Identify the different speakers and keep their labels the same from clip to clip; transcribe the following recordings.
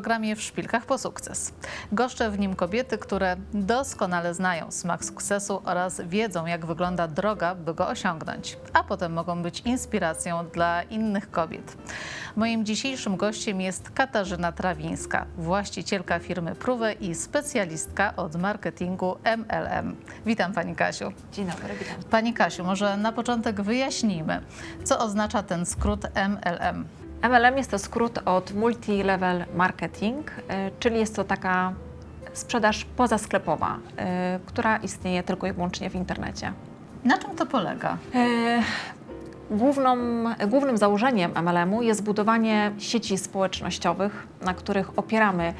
Speaker 1: programie W Szpilkach po sukces. Goszczę w nim kobiety, które doskonale znają smak sukcesu oraz wiedzą, jak wygląda droga, by go osiągnąć, a potem mogą być inspiracją dla innych kobiet. Moim dzisiejszym gościem jest Katarzyna Trawińska, właścicielka firmy Prówę i specjalistka od marketingu MLM. Witam Pani Kasiu.
Speaker 2: Dzień dobry, witam.
Speaker 1: Pani Kasiu, może na początek wyjaśnijmy, co oznacza ten skrót MLM.
Speaker 2: MLM jest to skrót od Multi-Level Marketing, y, czyli jest to taka sprzedaż pozasklepowa, y, która istnieje tylko i wyłącznie w internecie.
Speaker 1: Na czym to polega?
Speaker 2: Y, Główną, głównym założeniem MLM-u jest budowanie sieci społecznościowych, na których opieramy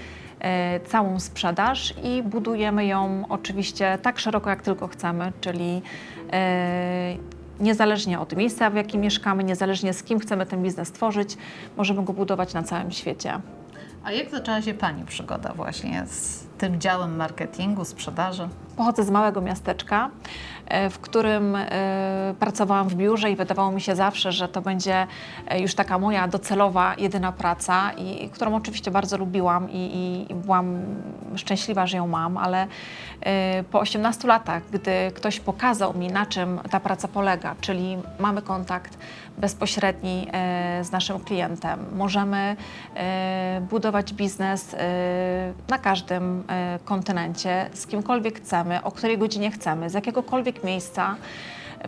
Speaker 2: całą sprzedaż i budujemy ją oczywiście tak szeroko, jak tylko chcemy, czyli niezależnie od miejsca, w jakim mieszkamy, niezależnie z kim chcemy ten biznes tworzyć, możemy go budować na całym świecie.
Speaker 1: A jak zaczęła się Pani przygoda właśnie z tym działem marketingu, sprzedaży?
Speaker 2: Pochodzę z małego miasteczka, e, w którym e, pracowałam w biurze i wydawało mi się zawsze, że to będzie e, już taka moja docelowa, jedyna praca, i, którą oczywiście bardzo lubiłam i, i byłam szczęśliwa, że ją mam, ale po 18 latach, gdy ktoś pokazał mi, na czym ta praca polega, czyli mamy kontakt bezpośredni z naszym klientem, możemy budować biznes na każdym kontynencie, z kimkolwiek chcemy, o której godzinie chcemy, z jakiegokolwiek miejsca.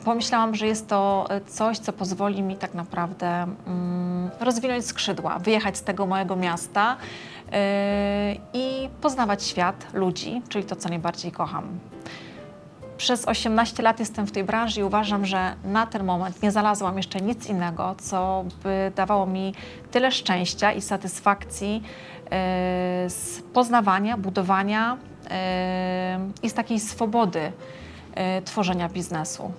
Speaker 2: Pomyślałam, że jest to e, coś, co pozwoli mi tak naprawdę mm, rozwinąć skrzydła, wyjechać z tego mojego miasta e, i poznawać świat, ludzi, czyli to, co najbardziej kocham. Przez 18 lat jestem w tej branży i uważam, że na ten moment nie znalazłam jeszcze nic innego, co by dawało mi tyle szczęścia i satysfakcji e, z poznawania, budowania e, i z takiej swobody e, tworzenia biznesu.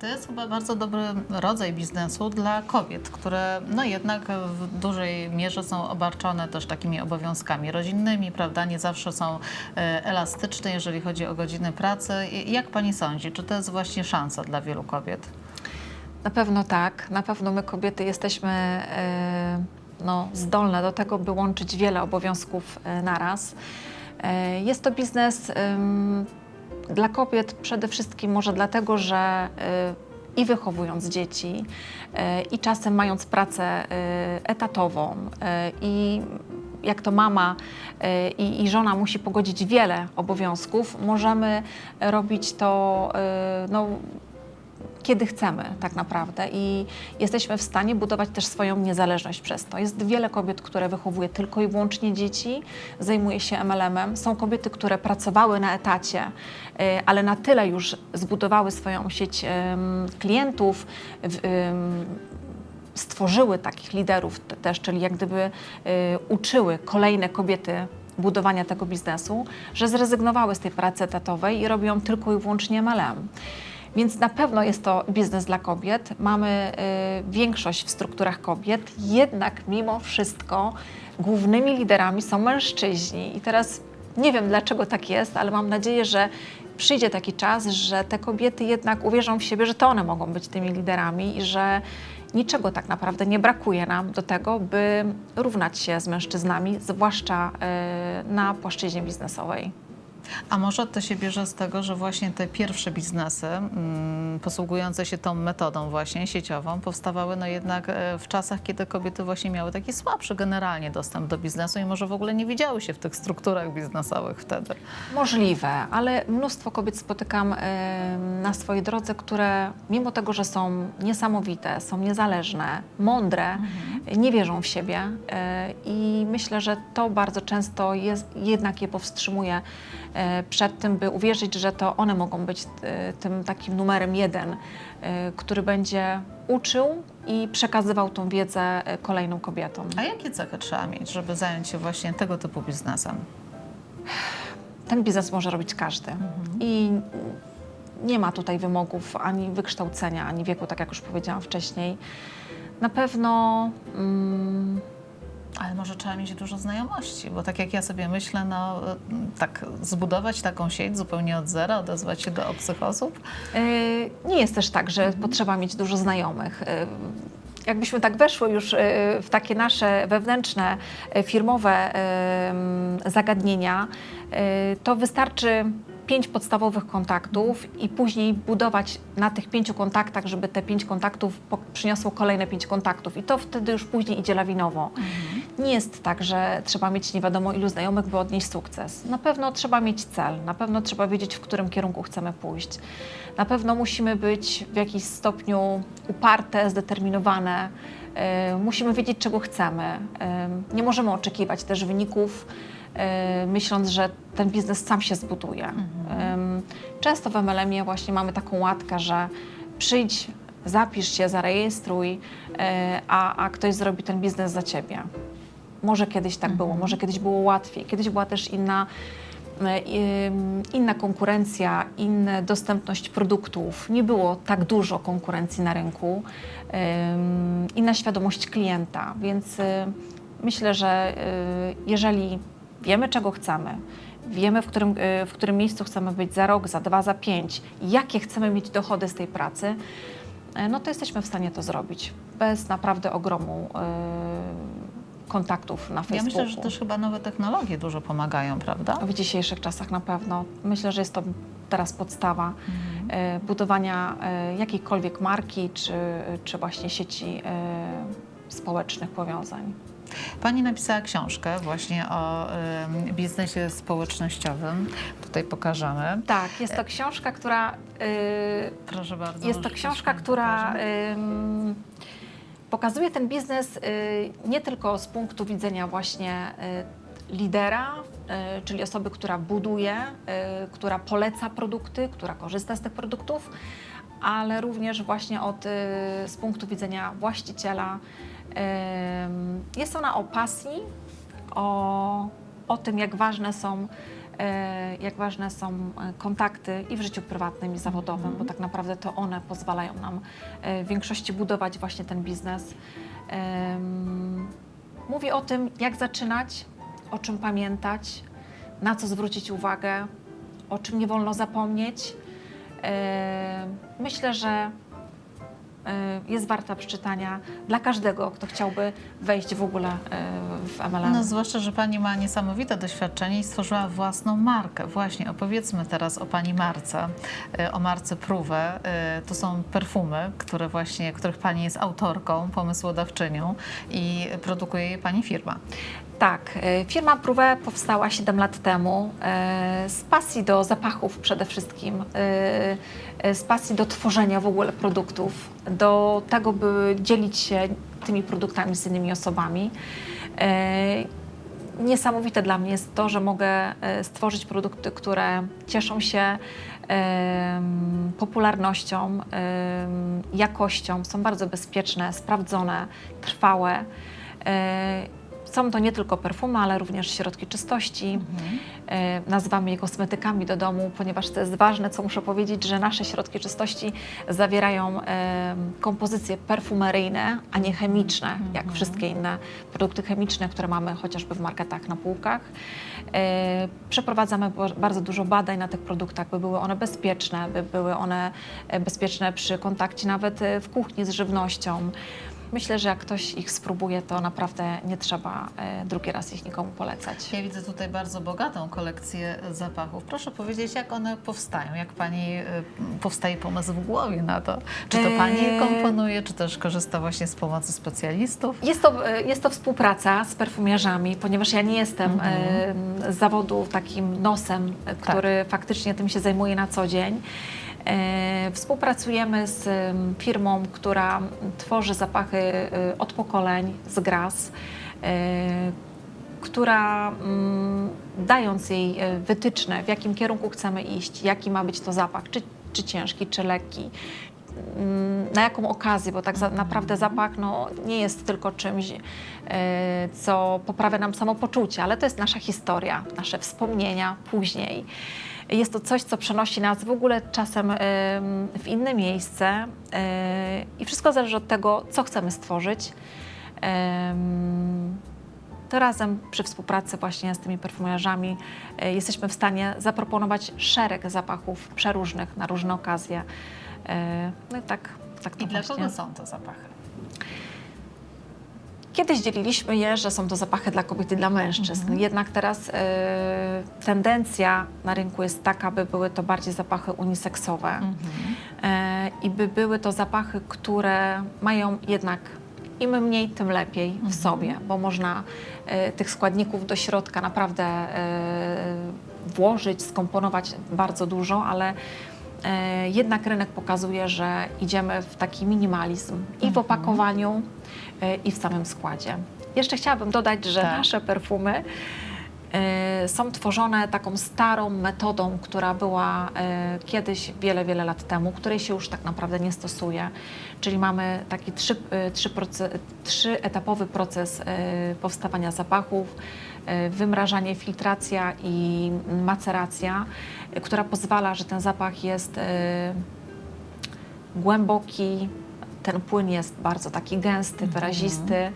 Speaker 1: To jest chyba bardzo dobry rodzaj biznesu dla kobiet, które no jednak w dużej mierze są obarczone też takimi obowiązkami rodzinnymi, prawda? Nie zawsze są e, elastyczne, jeżeli chodzi o godziny pracy. Jak Pani sądzi, czy to jest właśnie szansa dla wielu kobiet?
Speaker 2: Na pewno tak. Na pewno my kobiety jesteśmy e, no, zdolne do tego, by łączyć wiele obowiązków e, naraz. Jest to biznes dla kobiet przede wszystkim może dlatego, że e, i wychowując dzieci, e, i czasem mając pracę e, etatową, i jak to mama i, i żona musi pogodzić wiele obowiązków, możemy robić to no, kiedy chcemy tak naprawdę i jesteśmy w stanie budować też swoją niezależność przez to. Jest wiele kobiet, które wychowuje tylko i wyłącznie dzieci, zajmuje się MLM-em. Są kobiety, które pracowały na etacie, y, ale na tyle już zbudowały swoją sieć klientów, stworzyły takich liderów te- też, czyli jak gdyby y, uczyły kolejne kobiety budowania tego biznesu, że zrezygnowały z tej pracy etatowej i robią tylko i wyłącznie MLM. Więc na pewno jest to biznes dla kobiet. Mamy y, większość w strukturach kobiet, jednak mimo wszystko głównymi liderami są mężczyźni. I teraz nie wiem dlaczego tak jest, ale mam nadzieję, że przyjdzie taki czas, że te kobiety jednak uwierzą w siebie, że to one mogą być tymi liderami i że niczego tak naprawdę nie brakuje nam do tego, by równać się z mężczyznami, zwłaszcza y, na płaszczyźnie biznesowej.
Speaker 1: A może to się bierze z tego, że właśnie te pierwsze biznesy mm, posługujące się tą metodą właśnie sieciową powstawały no jednak e, w czasach, kiedy kobiety właśnie miały taki słabszy generalnie dostęp do biznesu i może w ogóle nie widziały się w tych strukturach biznesowych wtedy.
Speaker 2: Możliwe, ale mnóstwo kobiet spotykam em, na swojej drodze, które mimo tego, że są niesamowite, są niezależne, mądre, nie wierzą w siebie e, i myślę, że to bardzo często jest, jednak je powstrzymuje e, przed tym, by uwierzyć, że to one mogą być e, tym takim numerem jeden, e, który będzie uczył i przekazywał tą wiedzę e, kolejnym kobietom.
Speaker 1: A jakie cechy trzeba mieć, żeby zająć się właśnie tego typu biznesem?
Speaker 2: ten biznes może robić każdy. I nie ma tutaj wymogów ani wykształcenia, ani wieku, tak jak już powiedziałam wcześniej. Na pewno mm,
Speaker 1: Ale może trzeba mieć dużo znajomości, bo tak jak ja sobie myślę, no mm, tak zbudować taką sieć zupełnie od zera, odezwać się do obcych osób.
Speaker 2: y, nie jest też tak, że potrzeba mieć dużo znajomych. Y, jakbyśmy tak weszły już y, w takie nasze wewnętrzne, y, firmowe y, zagadnienia, y, to wystarczy pięć podstawowych kontaktów i później budować na tych pięciu kontaktach, żeby te pięć kontaktów przyniosło kolejne pięć kontaktów. I to wtedy już później idzie lawinowo. Nie jest tak, że trzeba mieć nie wiadomo ilu znajomych, by odnieść sukces. Na pewno trzeba mieć cel, na pewno trzeba wiedzieć, w którym kierunku chcemy pójść. Na pewno musimy być w jakiś stopniu uparte, zdeterminowane. Yy, musimy wiedzieć, czego chcemy. Yy, nie możemy oczekiwać też wyników, yy, myśląc, że ten biznes sam się zbuduje. Yy, często w MLM-ie właśnie mamy taką łatkę, że przyjdź, zapisz się, zarejestruj, a, a ktoś zrobi ten biznes za ciebie. Może kiedyś tak było, może kiedyś było łatwiej, kiedyś była też inna, e, inna konkurencja, inna dostępność produktów. Nie było tak dużo konkurencji na rynku, inna świadomość klienta, więc y, myślę, że y, jeżeli wiemy, czego chcemy, wiemy, w którym, w którym miejscu chcemy być za rok, za dwa, za pięć, jakie chcemy mieć dochody z tej pracy, e, no to jesteśmy w stanie to zrobić. Bez naprawdę ogromu kontaktów na
Speaker 1: Ja
Speaker 2: Facebooku.
Speaker 1: myślę, że też chyba nowe technologie dużo pomagają, prawda?
Speaker 2: W dzisiejszych czasach na pewno. Myślę, że jest to teraz podstawa
Speaker 1: Mhm.
Speaker 2: e, budowania e, jakiejkolwiek marki czy, czy właśnie sieci e, społecznych powiązań.
Speaker 1: Pani napisała książkę właśnie o ym, biznesie społecznościowym. Tutaj pokażemy.
Speaker 2: Tak, jest to książka, która e,
Speaker 1: Proszę bardzo.
Speaker 2: Jest to książka, która
Speaker 1: pokaże.
Speaker 2: Pokazuje ten biznes y, nie tylko z punktu widzenia właśnie y, lidera, y, czyli osoby, która buduje, która poleca produkty, która korzysta z tych produktów, ale również właśnie od, z punktu widzenia właściciela. Jest ona o pasji, o, o tym, jak ważne są jak ważne są e, kontakty i w życiu prywatnym i zawodowym, bo tak naprawdę to one pozwalają nam e, w większości budować właśnie ten biznes. Em, Mówi o tym, jak zaczynać, o czym pamiętać, na co zwrócić uwagę, o czym nie wolno zapomnieć. E, Myślę, że e, jest warta przeczytania dla każdego, kto chciałby wejść w ogóle e, w MLM.
Speaker 1: No, zwłaszcza, że Pani ma niesamowite doświadczenie i stworzyła własną markę. Właśnie, opowiedzmy teraz o Pani marce, y, o marce Pruwę. Y, To są perfumy, które właśnie, których Pani jest autorką, pomysłodawczynią i produkuje je Pani firma.
Speaker 2: Tak, e, firma Pruwe powstała 7 lat temu e, z pasji do zapachów przede wszystkim, e, z pasji do tworzenia w ogóle produktów, do tego, by dzielić się tymi produktami z innymi osobami. Niesamowite dla mnie jest to, że mogę stworzyć produkty, które cieszą się popularnością, jakością, są bardzo bezpieczne, sprawdzone, trwałe. Są to nie tylko perfumy, ale również środki czystości. E, Nazywamy je kosmetykami do domu, ponieważ to jest ważne, co muszę powiedzieć, że nasze środki czystości zawierają kompozycje perfumeryjne, a nie chemiczne, jak wszystkie inne produkty chemiczne, które mamy chociażby w marketach na półkach. E, Przeprowadzamy bardzo dużo badań na tych produktach, by były one bezpieczne, by były one e, bezpieczne przy kontakcie nawet w kuchni z żywnością. Myślę, że jak ktoś ich spróbuje, to naprawdę nie trzeba e, drugi raz ich nikomu polecać.
Speaker 1: Ja widzę tutaj bardzo bogatą kolekcję zapachów. Proszę powiedzieć, jak one powstają? Jak Pani y, powstaje pomysł w głowie na to? Czy to Pani je
Speaker 2: Eee.
Speaker 1: komponuje, czy też korzysta właśnie z pomocy specjalistów?
Speaker 2: Jest to, e, jest to współpraca z perfumiarzami, ponieważ ja nie jestem e, z zawodu takim nosem, e, który faktycznie tym się zajmuje na co dzień. E, Współpracujemy z firmą, która tworzy zapachy e, od pokoleń z gras, e, która mm, dając jej wytyczne, w jakim kierunku chcemy iść, jaki ma być to zapach, czy, czy ciężki, czy lekki, mm, na jaką okazję, bo tak naprawdę zapach no, nie jest tylko czymś, co poprawia nam samopoczucie, ale to jest nasza historia, nasze wspomnienia później. Jest to coś, co przenosi nas w ogóle czasem em, w inne miejsce e, i wszystko zależy od tego, co chcemy stworzyć. To razem przy współpracy właśnie z tymi perfumeriarzami e, jesteśmy w stanie zaproponować szereg zapachów przeróżnych na różne okazje. E, No i tak, tak to
Speaker 1: I dla
Speaker 2: właśnie.
Speaker 1: kogo są to zapachy?
Speaker 2: Kiedyś dzieliliśmy je, że są to zapachy dla kobiet i dla mężczyzn. Jednak teraz e, tendencja na rynku jest taka, by były to bardziej zapachy uniseksowe. E, i by były to zapachy, które mają jednak im mniej, tym lepiej w sobie, bo można e, tych składników do środka naprawdę e, włożyć, skomponować bardzo dużo, ale e, jednak rynek pokazuje, że idziemy w taki minimalizm i w opakowaniu, e, i w samym składzie. Jeszcze chciałabym dodać, że
Speaker 1: Tak.
Speaker 2: nasze perfumy e, są tworzone taką starą metodą, która była e, kiedyś wiele, wiele lat temu, której się już tak naprawdę nie stosuje. Czyli mamy taki trzy, e, trzy proce, trzyetapowy proces e, powstawania zapachów, e, wymrażanie, filtracja i maceracja, e, która pozwala, że ten zapach jest e, głęboki, ten płyn jest bardzo taki gęsty, wyrazisty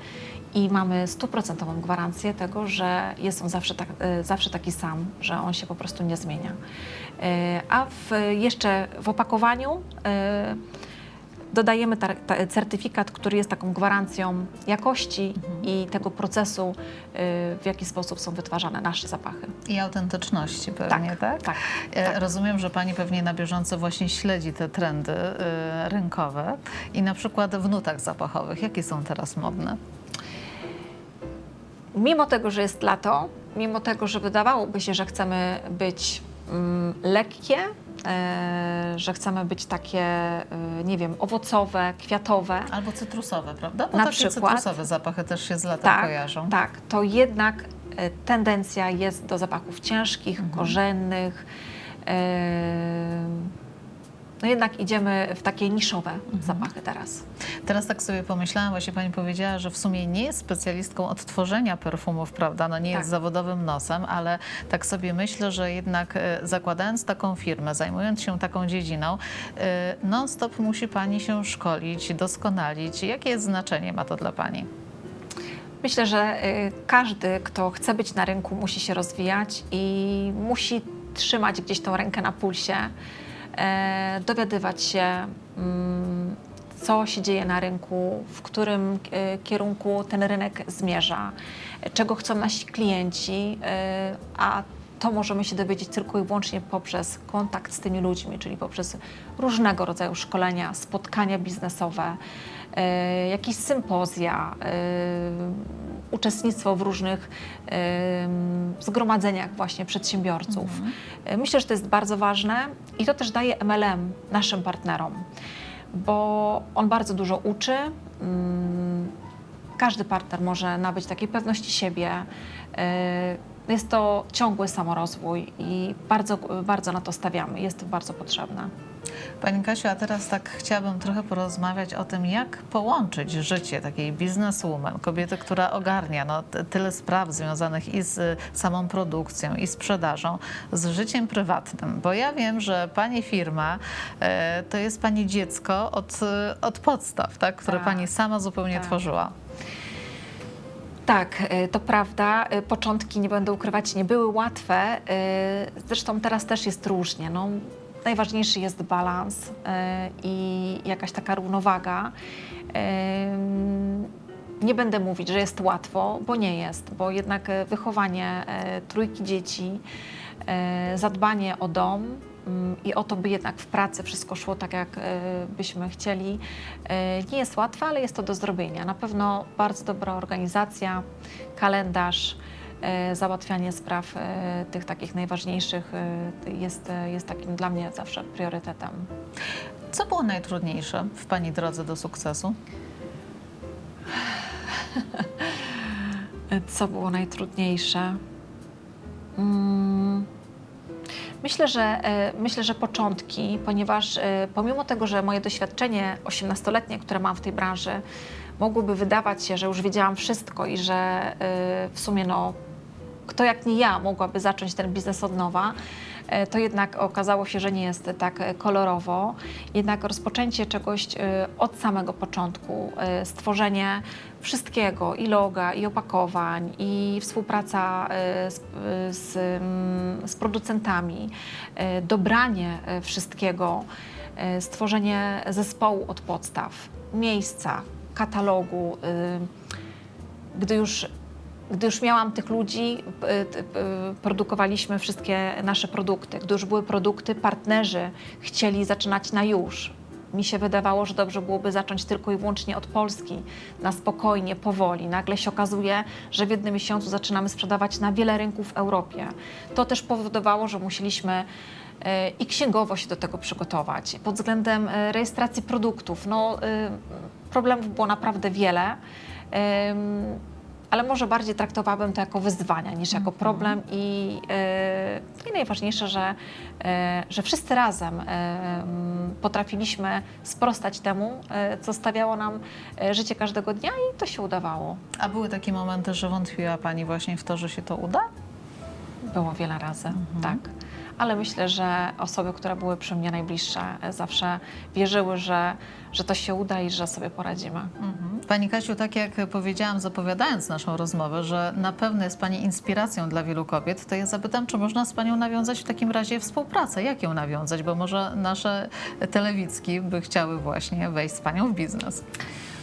Speaker 2: i mamy stuprocentową gwarancję tego, że jest on zawsze, tak, e, zawsze taki sam, że on się po prostu nie zmienia. E, A w, jeszcze w opakowaniu e, dodajemy certyfikat, który jest taką gwarancją jakości i tego procesu, e, w jaki sposób są wytwarzane nasze zapachy.
Speaker 1: I autentyczności pewnie, tak?
Speaker 2: tak,
Speaker 1: E,
Speaker 2: tak.
Speaker 1: Rozumiem, że Pani pewnie na bieżąco właśnie śledzi te trendy e, rynkowe i na przykład w nutach zapachowych. Jakie są teraz modne?
Speaker 2: Mimo tego, że jest lato, mimo tego, że wydawałoby się, że chcemy być mm, lekkie, że chcemy być takie, e, nie wiem, owocowe, kwiatowe,
Speaker 1: Albo cytrusowe, prawda? Bo
Speaker 2: Na
Speaker 1: takie
Speaker 2: przykład.
Speaker 1: cytrusowe zapachy też się z latem
Speaker 2: tak,
Speaker 1: kojarzą.
Speaker 2: tak, to jednak e, tendencja jest do zapachów ciężkich, korzennych. E, no jednak idziemy w takie niszowe zapachy teraz.
Speaker 1: Teraz tak sobie pomyślałam, właśnie Pani powiedziała, że w sumie nie jest specjalistką od tworzenia perfumów, prawda? No nie
Speaker 2: Tak.
Speaker 1: jest zawodowym nosem, ale tak sobie myślę, że jednak e, zakładając taką firmę, zajmując się taką dziedziną, e, non-stop musi Pani się szkolić, doskonalić. Jakie znaczenie ma to dla Pani?
Speaker 2: Myślę, że y, każdy, kto chce być na rynku, musi się rozwijać i musi trzymać gdzieś tą rękę na pulsie, e, dowiadywać się, mm, co się dzieje na rynku, w którym e, kierunku ten rynek zmierza, e, czego chcą nasi klienci, e, a to możemy się dowiedzieć tylko i wyłącznie poprzez kontakt z tymi ludźmi, czyli poprzez różnego rodzaju szkolenia, spotkania biznesowe, e, jakieś sympozja, e, uczestnictwo w różnych zgromadzeniach właśnie przedsiębiorców. E, Myślę, że to jest bardzo ważne i to też daje MLM naszym partnerom, bo on bardzo dużo uczy. mm, Każdy partner może nabyć takiej pewności siebie. E, Jest to ciągły samorozwój i bardzo, bardzo na to stawiamy. Jest to bardzo potrzebne.
Speaker 1: Pani Kasiu, a teraz tak chciałabym trochę porozmawiać o tym, jak połączyć życie takiej bizneswoman, kobiety, która ogarnia no, tyle spraw związanych i z samą produkcją, i sprzedażą, z życiem prywatnym. Bo ja wiem, że Pani firma e, to jest Pani dziecko od, od podstaw, tak, które
Speaker 2: Tak.
Speaker 1: Pani sama zupełnie
Speaker 2: Tak.
Speaker 1: tworzyła.
Speaker 2: Tak, y, to prawda. Y, Początki, nie będę ukrywać, nie były łatwe. y, Zresztą teraz też jest różnie. No, najważniejszy jest balans y, i jakaś taka równowaga. Nie będę mówić, że jest łatwo, bo nie jest, bo jednak y, wychowanie y, trójki dzieci, zadbanie o dom i o to, by jednak w pracy wszystko szło tak, jak byśmy chcieli, nie jest łatwe, ale jest to do zrobienia. Na pewno bardzo dobra organizacja, kalendarz, załatwianie spraw y, tych takich najważniejszych y, jest, jest takim dla mnie zawsze priorytetem.
Speaker 1: Co było najtrudniejsze w Pani drodze do sukcesu?
Speaker 2: Co było najtrudniejsze? Mm, Myślę, że, e, myślę, że początki, ponieważ e, pomimo tego, że moje doświadczenie 18-letnie, które mam w tej branży, mogłoby wydawać się, że już wiedziałam wszystko i że e, w sumie no, kto jak nie ja mogłaby zacząć ten biznes od nowa, e, to jednak okazało się, że nie jest tak e, kolorowo. Jednak rozpoczęcie czegoś e, od samego początku, stworzenie wszystkiego, i loga, i opakowań, i współpraca z, z, mm, z producentami, dobranie wszystkiego, stworzenie zespołu od podstaw, miejsca, katalogu, y, gdy już, gdy już miałam tych ludzi, y, y, produkowaliśmy wszystkie nasze produkty. Gdy już były produkty, partnerzy chcieli zaczynać na już. Mi się wydawało, że dobrze byłoby zacząć tylko i wyłącznie od Polski, na spokojnie, powoli. Nagle się okazuje, że w jednym miesiącu zaczynamy sprzedawać na wiele rynków w Europie. To też powodowało, że musieliśmy e, i księgowo się do tego przygotować. Pod względem rejestracji produktów, no, problemów było naprawdę wiele. Ale może bardziej traktowałabym to jako wyzwania niż jako problem i, e, i najważniejsze, że, e, że wszyscy razem m, potrafiliśmy sprostać temu, e, co stawiało nam e, życie każdego dnia i to się udawało.
Speaker 1: A były takie momenty, że wątpiła Pani właśnie w to, że się to uda?
Speaker 2: Było wiele razy, tak. Ale myślę, że osoby, które były przy mnie najbliższe, e, zawsze wierzyły, że, że to się uda i że sobie poradzimy.
Speaker 1: Pani Kasiu, tak jak powiedziałam, zapowiadając naszą rozmowę, że na pewno jest Pani inspiracją dla wielu kobiet, to ja zapytam, czy można z Panią nawiązać w takim razie współpracę? Jak ją nawiązać? Bo może nasze telewizki by chciały właśnie wejść z Panią w biznes.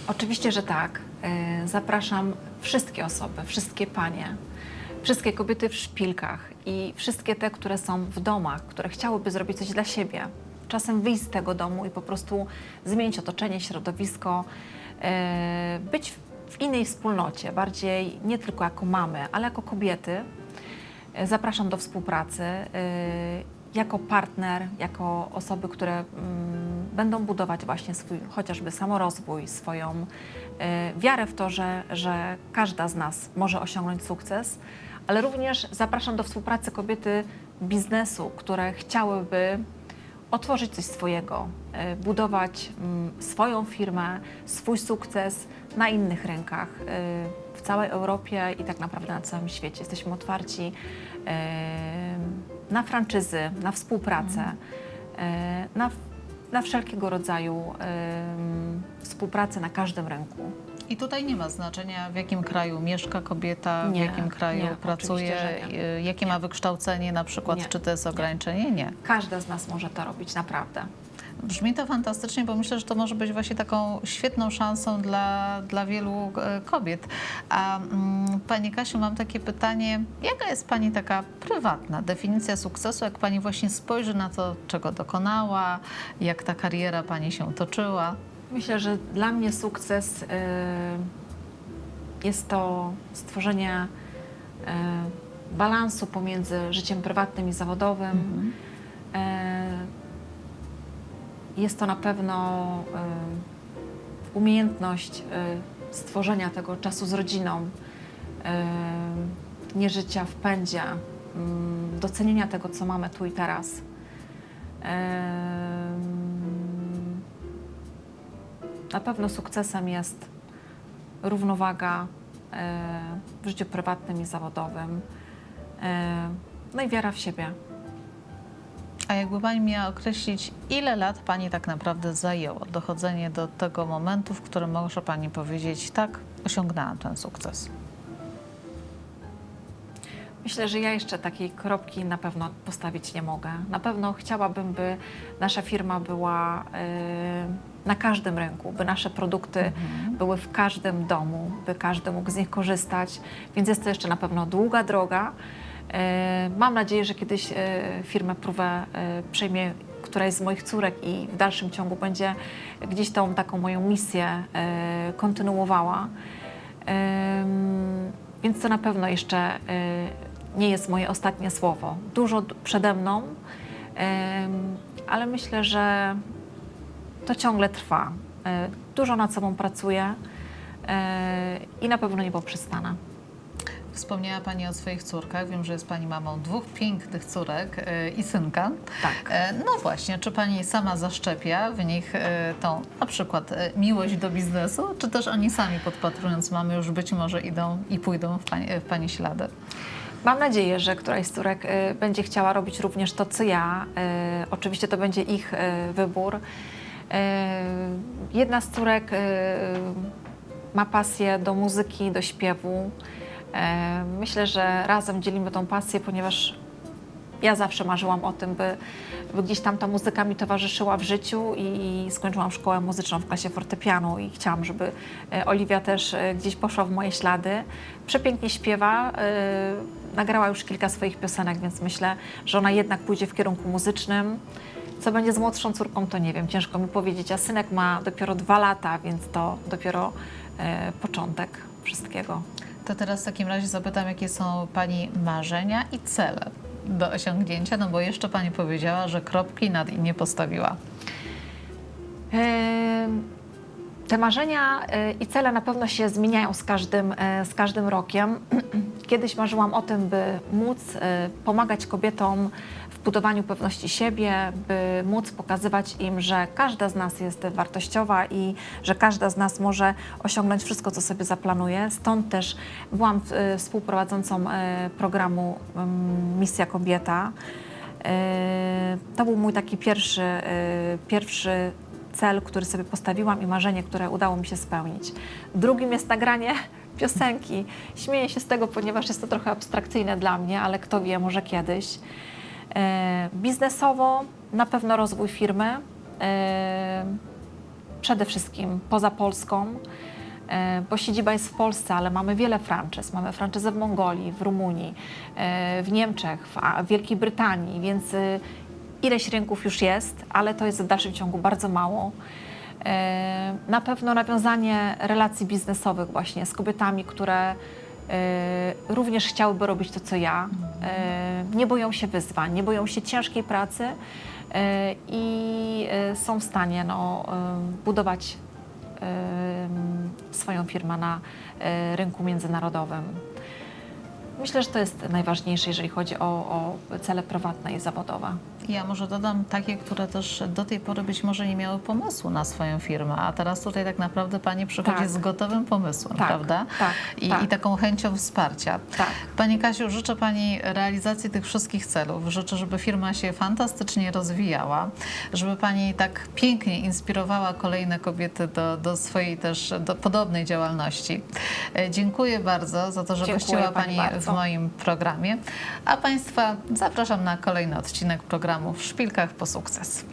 Speaker 2: Oczywiście, że tak. E, Zapraszam wszystkie osoby, wszystkie panie, wszystkie kobiety w szpilkach i wszystkie te, które są w domach, które chciałyby zrobić coś dla siebie. Czasem wyjść z tego domu i po prostu zmienić otoczenie, środowisko, e, być w innej wspólnocie, bardziej nie tylko jako mamy, ale jako kobiety. E, Zapraszam do współpracy y, jako partner, jako osoby, które mm, będą budować właśnie swój chociażby samorozwój, swoją wiarę w to, że, że każda z nas może osiągnąć sukces, ale również zapraszam do współpracy kobiety biznesu, które chciałyby otworzyć coś swojego, y, budować mm, swoją firmę, swój sukces na innych rynkach y, w całej Europie i tak naprawdę na całym świecie. Jesteśmy otwarci y, na franczyzy, na współpracę, y, na, na wszelkiego rodzaju współpracę na każdym rynku.
Speaker 1: I tutaj nie ma znaczenia, w jakim kraju mieszka kobieta, w
Speaker 2: Nie,
Speaker 1: jakim kraju
Speaker 2: nie,
Speaker 1: pracuje,
Speaker 2: nie.
Speaker 1: y, jakie ma wykształcenie na przykład,
Speaker 2: Nie,
Speaker 1: czy to jest ograniczenie? Nie.
Speaker 2: Każda z nas może to robić, naprawdę.
Speaker 1: Brzmi to fantastycznie, bo myślę, że to może być właśnie taką świetną szansą dla, dla wielu e, kobiet. A mm, Pani Kasiu, mam takie pytanie, jaka jest Pani taka prywatna definicja sukcesu, jak Pani właśnie spojrzy na to, czego dokonała, jak ta kariera Pani się toczyła?
Speaker 2: Myślę, że dla mnie sukces y, jest to stworzenie y, balansu pomiędzy życiem prywatnym i zawodowym. Y, jest to na pewno y, umiejętność y, stworzenia tego czasu z rodziną, y, nie życia w pędzie, y, docenienia tego, co mamy tu i teraz. Ym, na pewno sukcesem jest równowaga e, w życiu prywatnym i zawodowym. E, No i wiara w siebie.
Speaker 1: A jakby Pani miała określić, ile lat Pani tak naprawdę zajęło dochodzenie do tego momentu, w którym może Pani powiedzieć, tak, osiągnęłam ten sukces?
Speaker 2: Myślę, że ja jeszcze takiej kropki na pewno postawić nie mogę. Na pewno chciałabym, by nasza firma była e, na każdym rynku, by nasze produkty były w każdym domu, by każdy mógł z nich korzystać, więc jest to jeszcze na pewno długa droga. E, Mam nadzieję, że kiedyś e, firmę Prówę e, przejmie któraś z moich córek i w dalszym ciągu będzie gdzieś tą taką moją misję kontynuowała. Więc to na pewno jeszcze nie jest moje ostatnie słowo. Dużo przede mną, ale myślę, że to ciągle trwa. Y, Dużo nad sobą pracuję y, i na pewno nie poprzystanę.
Speaker 1: Wspomniała Pani o swoich córkach. Wiem, że jest Pani mamą dwóch pięknych córek e, i synka.
Speaker 2: Tak.
Speaker 1: E, No właśnie, czy Pani sama zaszczepia w nich e, tą na przykład e, miłość do biznesu, czy też oni sami podpatrując mamy już być może idą i pójdą w Pani, w pani ślady?
Speaker 2: Mam nadzieję, że któraś z córek będzie chciała robić również to, co ja. Oczywiście to będzie ich wybór. Y, jedna z córek y, ma pasję do muzyki, do śpiewu. Y, myślę, że razem dzielimy tą pasję, ponieważ Ja zawsze marzyłam o tym, by, by gdzieś tam ta muzyka mi towarzyszyła w życiu i skończyłam szkołę muzyczną w klasie fortepianu i chciałam, żeby e, Oliwia też e, gdzieś poszła w moje ślady. Przepięknie śpiewa, e, nagrała już kilka swoich piosenek, więc myślę, że ona jednak pójdzie w kierunku muzycznym. Co będzie z młodszą córką, to nie wiem, ciężko mi powiedzieć, a synek ma dopiero dwa lata, więc to dopiero e, początek wszystkiego.
Speaker 1: To teraz w takim razie zapytam, jakie są Pani marzenia i cele do osiągnięcia, no bo jeszcze Pani powiedziała, że kropki nad i nie postawiła.
Speaker 2: Em, Te marzenia e, i cele na pewno się zmieniają z każdym, e, z każdym rokiem. Kiedyś marzyłam o tym, by móc e, pomagać kobietom budowaniu pewności siebie, by móc pokazywać im, że każda z nas jest wartościowa i że każda z nas może osiągnąć wszystko, co sobie zaplanuje. Stąd też byłam e, współprowadzącą e, programu em, Misja Kobieta. E, To był mój taki pierwszy, pierwszy cel, który sobie postawiłam i marzenie, które udało mi się spełnić. Drugim jest nagranie piosenki. Śmieję się z tego, ponieważ jest to trochę abstrakcyjne dla mnie, ale kto wie, może kiedyś. E, Biznesowo na pewno rozwój firmy, e, przede wszystkim poza Polską, e, bo siedziba jest w Polsce, ale mamy wiele franczyz. Mamy franczyzę w Mongolii, w Rumunii, w Niemczech, w Wielkiej Brytanii, więc ileś rynków już jest, ale to jest w dalszym ciągu bardzo mało. Na pewno nawiązanie relacji biznesowych właśnie z kobietami, które również chciałyby robić to, co ja. E, Nie boją się wyzwań, nie boją się ciężkiej pracy e, i e, są w stanie no, e, budować e, swoją firmę na e, rynku międzynarodowym. Myślę, że to jest najważniejsze, jeżeli chodzi o, o cele prywatne i zawodowe.
Speaker 1: Ja może dodam takie, które też do tej pory być może nie miały pomysłu na swoją firmę, a teraz tutaj tak naprawdę Pani przychodzi
Speaker 2: Tak.
Speaker 1: z gotowym pomysłem,
Speaker 2: Tak,
Speaker 1: prawda?
Speaker 2: tak,
Speaker 1: I,
Speaker 2: tak.
Speaker 1: I taką chęcią wsparcia.
Speaker 2: Tak.
Speaker 1: Pani Kasiu, życzę Pani realizacji tych wszystkich celów. Życzę, żeby firma się fantastycznie rozwijała, żeby Pani tak pięknie inspirowała kolejne kobiety do, do swojej też do podobnej działalności. E, Dziękuję bardzo za to, że
Speaker 2: Dziękuję
Speaker 1: gościła
Speaker 2: pani
Speaker 1: Pani. W moim programie, a Państwa zapraszam na kolejny odcinek programu W Szpilkach po sukces.